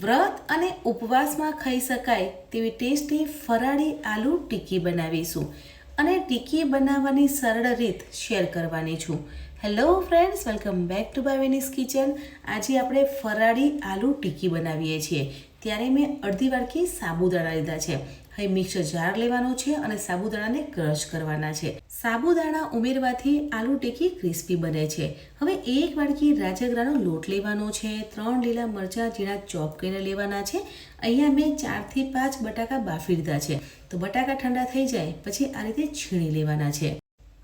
વ્રત અને ઉપવાસમાં ખાઈ શકાય તેવી ટેસ્ટી ફરાળી આલુ ટિક્કી બનાવીશું અને ટિક્કી બનાવવાની સરળ રીત શેર કરવાની છું. Hello friends welcome back to બાવેનીસ kitchen આજે આપણે ફરાળી આલુ ટિક્કી બનાવીએ છીએ. ત્યારે મેં અડધી વાડકી સાબુદાણા લીધા છે. હવે મિક્સર જાર લેવાનો છે અને સાબુદાણાને ક્રશ કરવાના છે. સાબુદાણા ઉમેરવાથી આલુ ટેકી ક્રિસ્પી બને છે. હવે એક વાડકી રાજગરાનો લોટ લેવાનો છે. ત્રણ લીલા મરચાં ઝીણા ચોપ કરીને લેવાના છે. અહીંયા મેં ચારથી પાંચ બટાકા બાફી લીધા છે. તો બટાકા ઠંડા થઈ જાય, પછી આ રીતે છીણી લેવાના છે.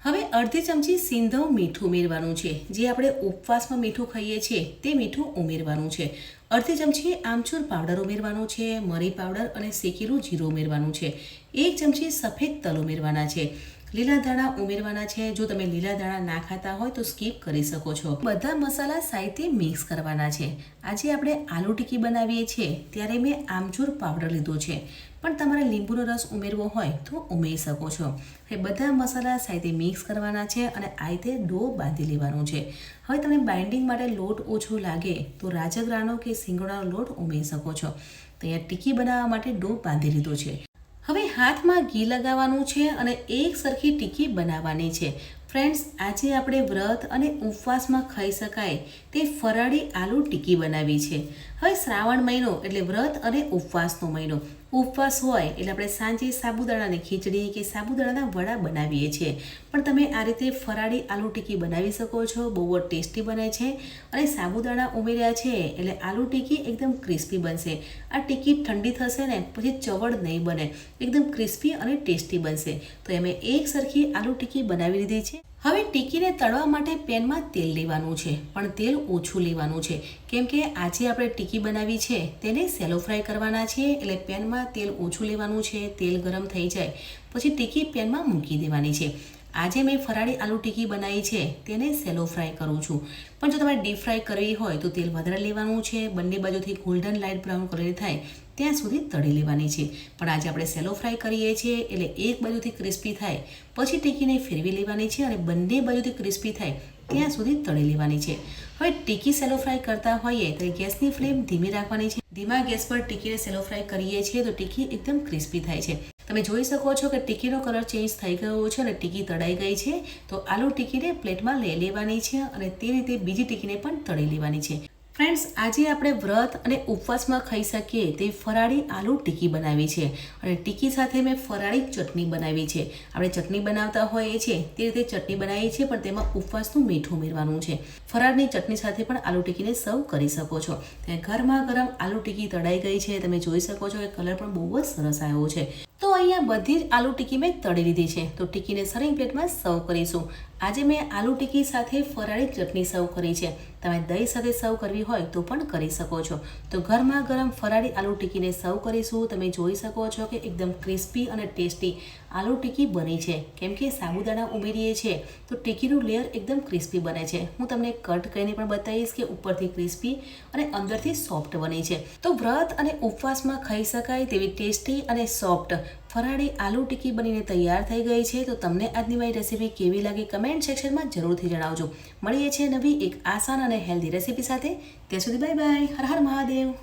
હવે અડધી ચમચી સિંધવ મીઠું ઉમેરવાનું છે. જે આપણે ઉપવાસમાં મીઠું ખાઈએ છીએ, તે મીઠું ઉમેરવાનું છે. અડધી ચમચી આમચૂર પાવડર ઉમેરવાનું છે, મરી પાવડર અને શેકેલું જીરું ઉમેરવાનું છે. એક ચમચી સફેદ તલ ઉમેરવાના છે. લીલા દાણા ઉમેરવાના છે. જો તમે લીલા દાણા ના ખાતા હોય તો સ્કીપ કરી શકો છો. બધા મસાલા સાઈતે મિક્સ કરવાના છે. આજે આપણે આલુ ટિક્કી બનાવીએ છીએ. ત્યારે મેં આમચૂર પાવડર લીધો છે. પણ તમારે લીંબુનો રસ ઉમેરવો હોય તો ઉમેરી શકો છો. એ બધા મસાલા સાથે મિક્સ કરવાના છે અને આ રીતે ડો બાંધી લેવાનો છે. હવે તમે બાઇન્ડિંગ માટે લોટ ઓછો લાગે તો રાજગરાનો કે સિંગોડાનો લોટ ઉમેરી શકો છો. તો ટિક્કી બનાવવા માટે ડો બાંધી લીધો છે. હવે હાથમાં ઘી લગાવવાનું છે અને એક સરખી ટીકી બનાવવાની છે. ફ્રેન્ડ્સ, આજે આપણે વ્રત અને ઉપવાસમાં ખાઈ શકાય તે ફરાળી આલુ ટીકી બનાવી છે. હવે શ્રાવણ મહિનો એટલે વ્રત અને ઉપવાસનો મહિનો. ઉપવાસ હોય એટલે આપણે સાંજે સાબુદાણાની ખીચડી કે સાબુદાણાના વડા બનાવીએ છીએ. પણ તમે આ રીતે ફરાળી આલુ ટીકી બનાવી શકો છો, બહુ જ ટેસ્ટી બને છે અને સાબુદાણા ઉમેર્યા છે એટલે આલુ ટીકી એકદમ ક્રિસ્પી બનશે. આ ટીકી ઠંડી થશે ને પછી ચવડ નહીં બને. એકદમ ક્રિસ્પી અને ટેસ્ટી બનશે. તો અમે એક સરખી આલુ ટીકી બનાવી લીધી છે. હવે ટીકીને તળવા માટે પેનમાં તેલ લેવાનું છે, પણ તેલ ઓછું લેવાનું છે. કેમ કે આજે આપણે ટીકી બનાવી છે, તેને સેલો ફ્રાય કરવાના છે, એટલે પેનમાં તેલ ઓછું લેવાનું છે, તેલ ગરમ થઈ જાય. પછી ટીકી પેનમાં મૂકી દેવાની છે. આજે મેં ફરાળી આલુ ટીકી બનાવી છે, તેને સેલો ફ્રાય કરું છું. પણ જો તમારે ડીપ ફ્રાય કરવી હોય તો તેલ વધારે લેવાનું છે, બંને બાજુથી ગોલ્ડન લાઇટ બ્રાઉન કલર થાય, ત્યાં સુધી તળી લેવાની છે. પણ આજે આપણે સેલો ફ્રાય કરીએ છીએ, એટલે એક બાજુથી ક્રિસ્પી થાય, પછી ટીકીને ફેરવી લેવાની છે અને બંને બાજુથી ક્રિસ્પી થાય, ત્યાં સુધી તળી લેવાની છે. હવે ટીકી સેલો ફ્રાય કરતા હોઈએ તો ગેસની ફ્લેમ ધીમી રાખવાની છે. ધીમા ગેસ પર ટીકીને સેલો ફ્રાય કરીએ છીએ તો ટીકી એકદમ ક્રિસ્પી થાય છે. તમે જોઈ શકો છો કે ટીકીનો કલર ચેન્જ થઈ ગયો છે અને ટીકી તળાઈ ગઈ છે. તો આલુ ટીકીને પ્લેટમાં લઈ લેવાની છે અને તે રીતે બીજી ટીકીને પણ તળી લેવાની છે. ફ્રેન્ડ્સ, આજે આપણે વ્રત અને ઉપવાસમાં ખાઈ શકીએ તે ફરાળી આલુ ટીકી બનાવી છે. અને ટીકી સાથે મેં ફરાળી ચટણી બનાવી છે. આપણે ચટણી બનાવતા હોઈએ છીએ, તે રીતે ચટણી બનાવી છે પણ તેમાં ઉપવાસનું મીઠું ઉમેરવાનું છે. ફરાળની ચટણી સાથે પણ આલુ ટીકીને સર્વ કરી શકો છો. ત્યાં ગરમા ગરમ આલુ ટીકી તળાઈ ગઈ છે. તમે જોઈ શકો છો કે કલર પણ બહુ જ સરસ આવ્યો છે. અહીંયા બધી જ આલુ ટિક્કી મેં તળી લીધી છે. તો ટિક્કીને સર્વિંગ પ્લેટમાં સર્વ કરીશું. આજે મેં આલુ ટિક્કી સાથે ફરાળી ચટણી સર્વ કરી છે. તમે દહીં સાથે સર્વ કરવી હોય તો પણ કરી શકો છો. તો ઘરમાં ગરમ ફરાળી આલુ ટિક્કીને સર્વ કરીશું. તમે જોઈ શકો છો કે એકદમ ક્રિસ્પી અને ટેસ્ટી આલુ ટિક્કી બની છે. કેમ કે સાબુદાણા ઉમેરીએ છીએ, તો ટિક્કીનું લેયર એકદમ ક્રિસ્પી બને છે. હું તમને કટ કરીને પણ બતાવીશ કે ઉપરથી ક્રિસ્પી અને અંદરથી સોફ્ટ બની છે. તો વ્રત અને ઉપવાસમાં ખાઈ શકાય તેવી ટેસ્ટી અને સોફ્ટ ફરાળી આલુ ટિક્કી બનીને તૈયાર થઈ ગઈ છે. તો તમને આજની મારી રેસીપી કેવી લાગી કમેન્ટ સેક્શનમાં જરૂરથી જણાવજો. મળીએ છીએ નવી એક આસાન અને હેલ્ધી રેસીપી સાથે. ત્યાં સુધી બાય બાય હર હર મહાદેવ.